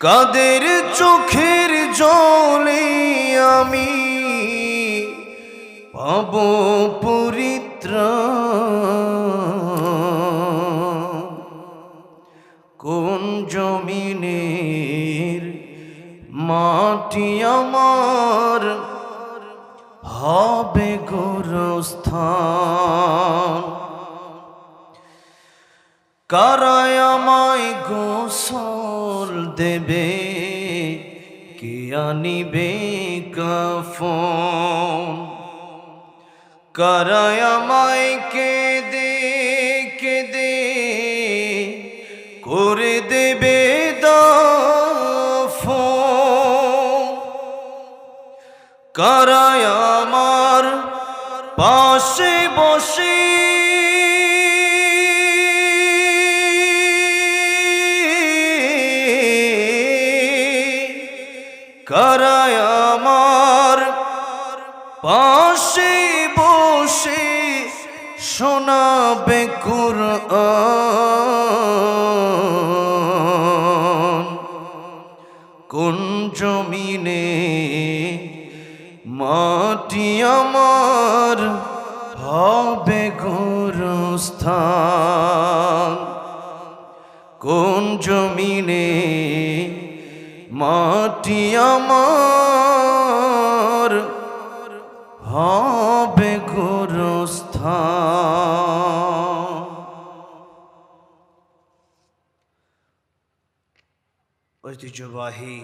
কাদের চোখের জলে আমি পাব পরিত্র কোন জমিনের মাটি আমার হবে গোরস্থান? কারায় আমায় গোসল দেবে? কে আনিবে কাফন? কারায় আমায় কে দে করে দেবে দাফন? কারায় আমার পাশে বসে কারায় আমার পাশে বসে শোনাবে কুরআন। কোন জমিনে মাটি আমার হবে গুরুস্থান? মাটি আমার হবে গুরুস্থান। ঐতিহ্যবাহী